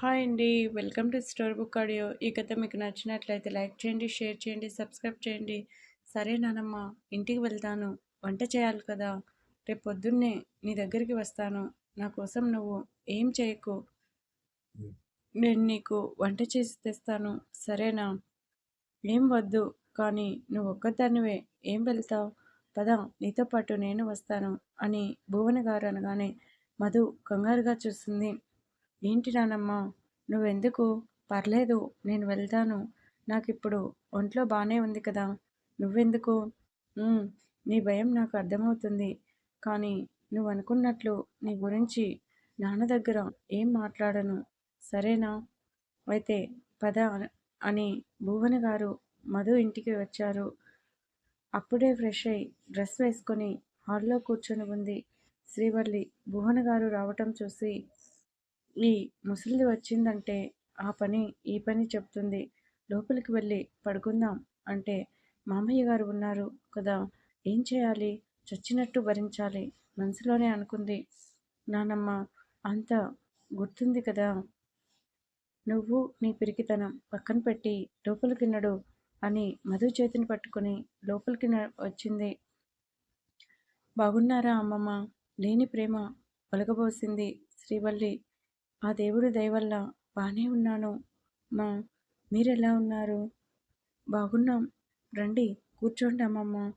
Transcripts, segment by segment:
Hi అండి welcome to store book audio. ఈ కథ మీకు నచ్చినట్లయితే లైక్ చేయండి షేర్ చేయండి సబ్స్క్రైబ్ చేయండి. సరే నానమ్మ ఇంటికి వెళ్తాను. వంట చేయాలి కదా. రేపు పొద్దున్నే నీ దగ్గరికి వస్తాను. నా కోసం నువ్వు ఏం చేయకు? నేను నీకు వంట చేసి తెస్తాను. సరేనా? ఏం వద్దు కానీ నువ్వు ఒక్కదానివే. ఏం వెళ్తావు? పద నీతో పాటు నేను వస్తాను అని భువన గారు అనగానే మధు కంగారుగా చూస్తుంది. ఏంటి నానమ్మ నువ్వెందుకు? పర్లేదు నేను వెళ్తాను. నాకు ఇప్పుడు ఒంట్లో బాగానే ఉంది కదా నువ్వెందుకు? నీ భయం నాకు అర్థమవుతుంది. కానీ నువ్వు అనుకున్నట్లు నీ గురించి నాన్న దగ్గర ఏం మాట్లాడను. సరేనా? అయితే పద అని భువన గారు మధు ఇంటికి వచ్చారు. అప్పుడే ఫ్రెష్ అయి డ్రెస్ వేసుకొని హాల్లో కూర్చొని ఉంది. శ్రీవల్లి భువన గారు రావటం చూసి ఈ ముసలిది వచ్చిందంటే ఆ పని ఈ పని చెప్తుంది. లోపలికి వెళ్ళి పడుకుందాం అంటే మామయ్య గారు ఉన్నారు కదా ఏం చేయాలి? చచ్చినట్టు భరించాలి. మనసులోనే అనుకుంది. నానమ్మ అంత గుర్తుంది కదా. నువ్వు నీ పిరికితనం పక్కన పెట్టి లోపలికి నడు అని మధు చేతిని పట్టుకుని లోపలికి వచ్చింది. బాగున్నారా అమ్మమ్మ? లేని ప్రేమ ఒలగబోసింది శ్రీవల్లి. ఆ దేవుడు దయవల్ల బాగానే ఉన్నాను. మా మీరెలా ఉన్నారు? బాగున్నాం. రండి కూర్చోండి అమ్మమ్మ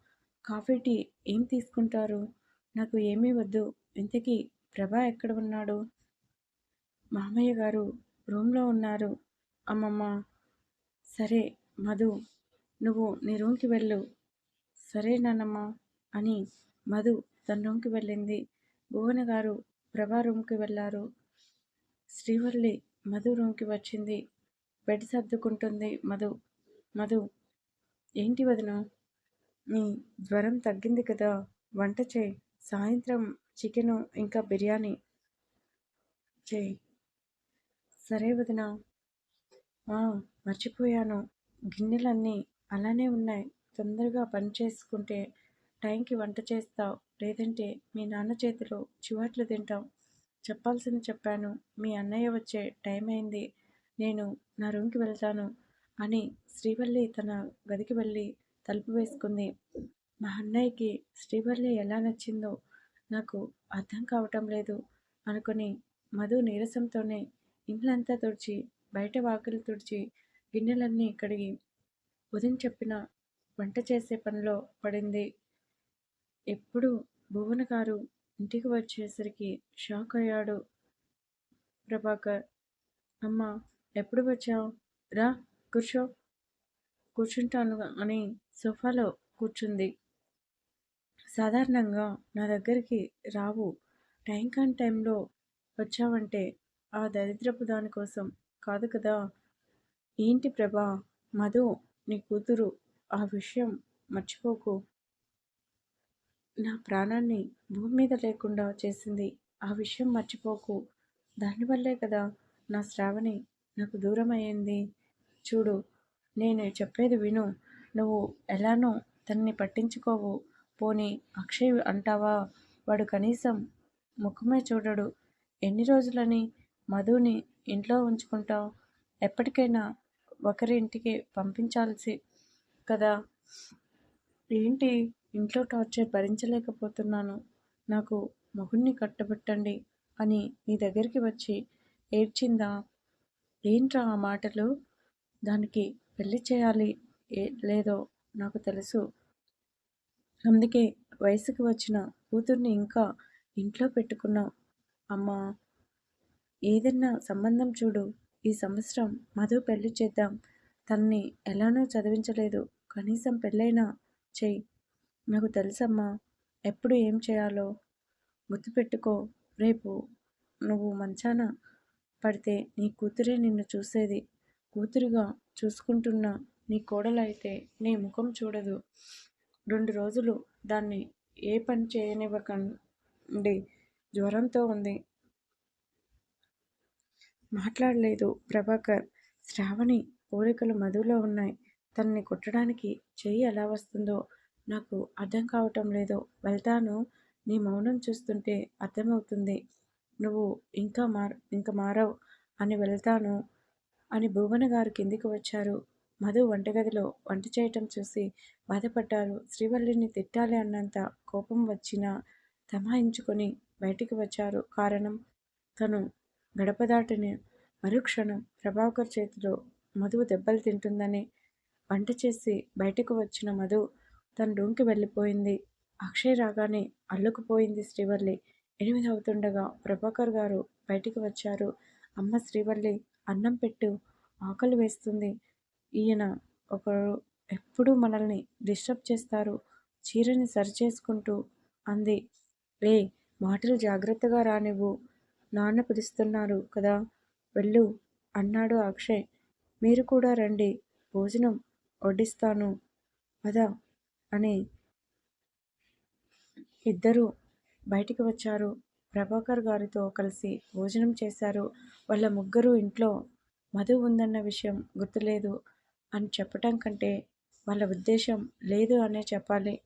కాఫీ టీ ఏం తీసుకుంటారు? నాకు ఏమీ వద్దు. ఇంతకీ ప్రభా ఎక్కడ ఉన్నాడు? మామయ్య గారు రూమ్లో ఉన్నారు. అమ్మమ్మ సరే మధు నువ్వు నీ రూమ్కి వెళ్ళు. సరే నాన్నమ్మ అని మధు తన రూమ్కి వెళ్ళింది. భువన గారు ప్రభా రూమ్కి వెళ్ళారు శ్రీవల్లి మధు రూమ్కి వచ్చింది. బెడ్ సర్దుకుంటుంది మధు. మధు ఏంటి వదను? నీ జ్వరం తగ్గింది కదా. వంట చేయి. సాయంత్రం చికెను ఇంకా బిర్యానీ చేయి. సరే వదిన. మర్చిపోయాను. గిన్నెలన్నీ అలానే ఉన్నాయి. తొందరగా పని చేసుకుంటే టైంకి వంట చేస్తావు. లేదంటే మీ నాన్న చేతిలో చివాట్లు తింటావు చెప్పాల్సింది చెప్పాను. మీ అన్నయ్య వచ్చే టైం అయింది. నేను నా రూమ్కి వెళ్తాను అని శ్రీవల్లి తన గదికి వెళ్ళి తలుపు వేసుకుంది. మా అన్నయ్యకి శ్రీవల్లి ఎలా నచ్చిందో నాకు అర్థం కావటం లేదు అనుకుని మధు నీరసంతోనే ఇండ్లంతా తుడిచి బయట వాకిలి తుడిచి గిన్నెలన్నీ కడిగి ఉదయం చెప్పిన వంట చేసే పనిలో పడింది. ఎప్పుడు భువన గారు ఇంటికి వచ్చేసరికి షాక్ అయ్యాడు ప్రభాకర్. అమ్మ ఎప్పుడు వచ్చావు? రా కూర్చో. కూర్చుంటాను అని సోఫాలో కూర్చుంది. సాధారణంగా నా దగ్గరికి రావు. టైం కాని టైంలో వచ్చావంటే ఆ దరిద్రపు దానికోసం కాదు కదా. ఏంటి ప్రభా? మధు నీ కూతురు ఆ విషయం మర్చిపోకు. నా ప్రాణాన్ని భూమి మీద లేకుండా చేసింది. ఆ విషయం మర్చిపోకు. దానివల్లే కదా నా శ్రావణి నాకు దూరం అయ్యింది చూడు నేను చెప్పేది విను. నువ్వు ఎలానో తన్ని పట్టించుకోవు. పోనీ అక్షయ్ అంటావా? వాడు కనీసం ముఖమే చూడడు. ఎన్ని రోజులని మధుని ఇంట్లో ఉంచుకుంటావు? ఎప్పటికైనా ఒకరి ఇంటికి పంపించాల్సి కదా? ఏంటి? ఇంట్లో టార్చర్ భరించలేకపోతున్నాను. నాకు మొగుణ్ణి కట్టబెట్టండి అని నీ దగ్గరికి వచ్చి ఏడ్చిందా? ఏంట్రా ఆ మాటలు? దానికి పెళ్ళి చేయాలి ఏ లేదో నాకు తెలుసు. అందుకే వయసుకు వచ్చిన కూతుర్ని ఇంకా ఇంట్లో పెట్టుకున్నావు. అమ్మా ఏదన్నా సంబంధం చూడు. ఈ సంవత్సరం మధు పెళ్ళి చేద్దాం. తన్ని ఎలానో చదివించలేదు. కనీసం పెళ్ళైనా చెయ్యి నాకు తెలుసమ్మా ఎప్పుడు ఏం చేయాలో. గుర్తుపెట్టుకో రేపు నువ్వు మంచాన పడితే నీ కూతురే నిన్ను చూసేది. కూతురుగా చూసుకుంటున్న నీ కోడలైతే నీ ముఖం చూడదు. రెండు రోజులు దాన్ని ఏ పని చేయనివ్వకండి. జ్వరంతో ఉంది. మాట్లాడలేదు ప్రభాకర్. శ్రావణి పోలికలు మధులో ఉన్నాయి. తనని కొట్టడానికి చెయ్యి ఎలా వస్తుందో నాకు అర్థం కావటం లేదు. వెళ్తాను. నీ మౌనం చూస్తుంటే అర్థమవుతుంది. నువ్వు ఇంకా మార్ ఇంకా మారవు అని వెళ్తాను అని భువన గారు కిందికి వచ్చారు. మధు వంటగదిలో వంట చేయటం చూసి బాధపడ్డారు. శ్రీవల్లిని తిట్టాలి అన్నంత కోపం వచ్చినా తమాయించుకొని బయటికి వచ్చారు. కారణం తను గడప దాటిన మరుక్షణం ప్రభాకర్ చేతిలో మధువు దెబ్బలు తింటుందని వంట చేసి బయటకు వచ్చిన మధు తన రూమ్కి వెళ్ళిపోయింది. అక్షయ్ రాగానే అల్లుకుపోయింది శ్రీవల్లి. ఎనిమిది అవుతుండగా ప్రభాకర్ గారు బయటికి వచ్చారు. అమ్మ శ్రీవల్లి అన్నం పెట్టు ఆకలి వేస్తుంది. ఈయన ఒకరు ఎప్పుడూ మనల్ని డిస్టర్బ్ చేస్తారు. చీరని సరిచేసుకుంటూ అంది. లే మాటలు జాగ్రత్తగా రానివ్వు. నాన్న పిలుస్తున్నారు కదా. వెళ్ళు అన్నాడు అక్షయ్. మీరు కూడా రండి. భోజనం వడ్డిస్తాను. పద. అని ఇద్దరు బయటికి వచ్చారు. ప్రభాకర్ గారితో కలిసి భోజనం చేశారు. వాళ్ళ ముగ్గురు ఇంట్లో మధు ఉందన్న విషయం గుర్తులేదు అని చెప్పటం కంటే వాళ్ళ ఉద్దేశం లేదు అనే చెప్పాలి.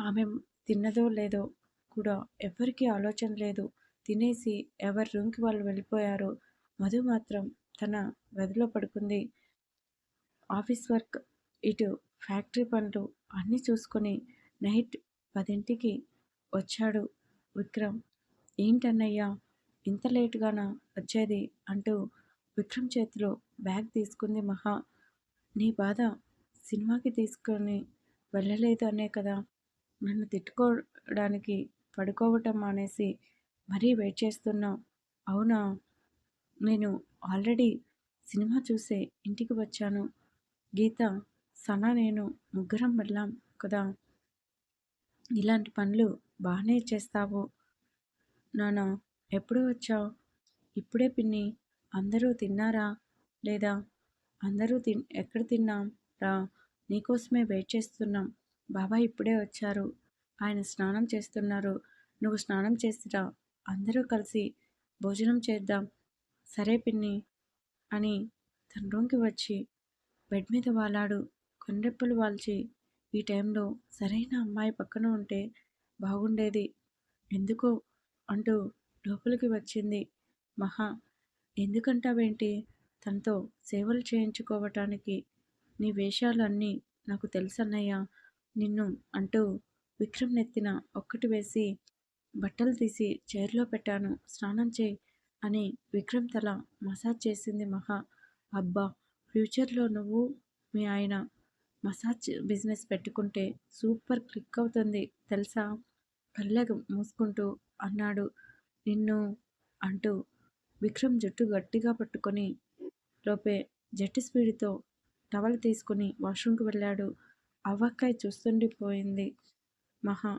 ఆమె తిన్నదో లేదో కూడా ఎవ్వరికీ ఆలోచన లేదు. తినేసి ఎవరి రూమ్కి వాళ్ళు వెళ్ళిపోయారు. మధు మాత్రం తన గదిలో పడుకుంది. ఆఫీస్ వర్క్ ఇటు ఫ్యాక్టరీ పనులు అన్నీ చూసుకొని నైట్ పదింటికి వచ్చాడు విక్రమ్. ఏంటన్నయ్యా ఇంత లేటుగానా వచ్చేది? అంటూ విక్రమ్ చేతిలో బ్యాగ్ తీసుకుంది మహా. నీ బాధ సినిమాకి తీసుకొని వెళ్ళలేదు అనే కదా. నన్ను తిట్టుకోవడానికి పడుకోవటం మానేసి మరీ వెయిట్ చేస్తున్నావు. అవునా నేను ఆల్రెడీ సినిమా చూసే ఇంటికి వచ్చాను. గీత సనా నేను ముగ్గురం వెళ్ళాం కదా. ఇలాంటి పనులు బాగానే చేస్తావు. నాన్న ఎప్పుడు వచ్చావు? ఇప్పుడే పిన్ని అందరూ తిన్నారా? లేదా? అందరూ తిన్ ఎక్కడ తిన్నాం? రా నీకోసమే వెయిట్ చేస్తున్నాం. బాబాయ్ ఇప్పుడే వచ్చారు. ఆయన స్నానం చేస్తున్నారు. నువ్వు స్నానం చేసిరా. అందరూ కలిసి భోజనం చేద్దాం. సరే పిన్ని అని తన రూమ్కి వచ్చి బెడ్ మీద వాలాడు. కొండెప్పులు వాల్చి ఈ టైంలో సరైన అమ్మాయి పక్కన ఉంటే బాగుండేది. ఎందుకో అంటూ లోపలికి వచ్చింది మహా. ఎందుకంటావేంటి? తనతో సేవలు చేయించుకోవటానికి నీ వేషాలన్నీ నాకు తెలుసన్నయ్యా. నిన్ను అంటూ విక్రమ్ నెత్తిన ఒక్కటి వేసి బట్టలు తీసి చైర్లో పెట్టాను. స్నానం చేయి అని విక్రమ్ తల మసాజ్ చేసింది మహా. అబ్బా! ఫ్యూచర్లో నువ్వు మీ ఆయన మసాజ్ బిజినెస్ పెట్టుకుంటే సూపర్ క్లిక్ అవుతుంది. తెలుసా? కళ్ళకు మూసుకుంటూ అన్నాడు. నిన్ను అంటూ విక్రమ్ జుట్టు గట్టిగా పట్టుకొని లోపే జట్టు స్పీడ్తో టవల్ తీసుకుని వాష్రూమ్కి వెళ్ళాడు. అవ్వక్కాయ చూస్తుండిపోయింది. మహా